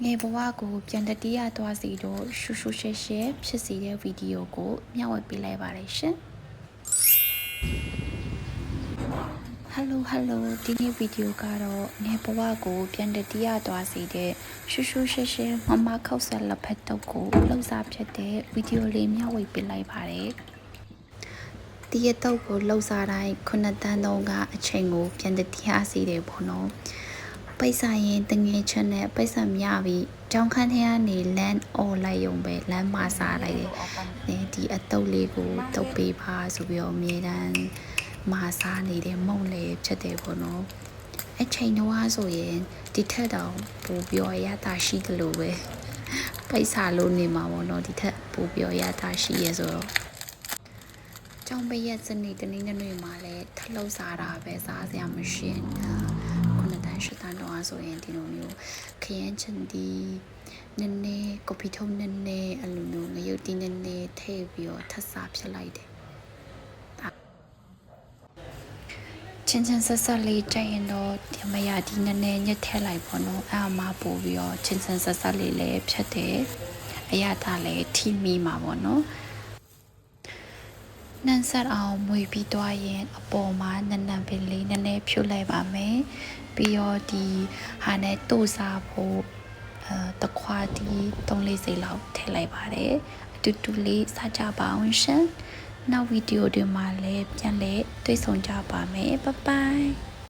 ငယ်ဘဝကိုပြန်တတိယသွားစီတော့ရှူရှူရှဲရှဲဖြစ်စီတဲ့ဗီဒီယိုကိုမျှဝေပေးလိုက်ပါတယ်ရှင်ဟယ်လိုဟယ်လိုဒီနေ့ဗီဒီယိုကတော့ငယ်ဘဝကိုပြန်တတိယသွားစီတဲ့ရှူရှူရှဲရှဲမမခောက်ဆက်လက်ဖက်တုပ်ကိုလှုပ်စားဖြစ်တဲ့ဗီဒီယိုလေးမျှဝေပေးလိုက်ပါတယ်ဒီရတော့ကိုလှုပ်စားတိုင်းခုနှစ်တန်းသုံးကအချိန်ကိုပြန်တတိယစီတယ်ပေါ့နော် ပိတ်စာရင်တငယ်ချက်နဲ့ပိတ်စာမြပြီးကြောင်းခန်းထဲကနေလမ်းអော်လိုက်ရုံပဲလမ်းမစားလိုက်တယ်။အဲဒီအတုပ်လေးကိုတုပ်ပေးပါဆိုပြီးတော့အမြဲတမ်းမစားနေတဲ့မုံလေဖြစ်တယ်ပေါ့နော်။အချိန်တော့ဆိုရင်ဒီထက်တောင်ပိုပြောရတာရှိတယ်လို့ပဲပိတ်စာလို့နေမှာပေါ့နော်ဒီထက်ပိုပြောရတာရှိရဲဆိုတော့ကျောင်းပရက်စနေတနေ့နေ့မှာလည်းထလှုပ်စားတာပဲစားစရာမရှိဘူး ဆိုရင်ဒီလိုမျိုးခရမ်းချင်ဒီနည်းနည်းကော်ဖီထုံးနည်းနည်းအလိုမျိုးငရုတ်တီနည်းနည်းထည့်ပြီးတော့ထပ်စားဖြစ်လိုက်တယ်ချင်းချင်းဆက်ဆက်လေးတိုက်ရင်တော့ဒီမရဒီနည်းနည်းညက်ထည့်လိုက်ပေါ့နော်အဲ့အမပို့ပြီးတော့ချင်းချင်းဆက်ဆက်လေးလည်းဖြတ်တယ်အရသာလည်းထိမိမှာပေါ့နော် နှမ်းဆက်အောင်မွေပြီးသွားရင်အပေါ်မှာနက်နက်ပင်လေးနည်းနည်းဖြုတ်လိုက်ပါမယ်ပြီးတော့ဒီဟာနဲ့တို့စားဖို့အဲတခွာတီ3လေးစိလောက်ထည့်လိုက်ပါတယ်အတူတူလေးစားကြပါအောင်ရှင်နောက်ဗီဒီယိုတွေမှာလည်းပြန်လဲတွေ့ဆုံကြပါမယ်ဘိုင်ဘိုင်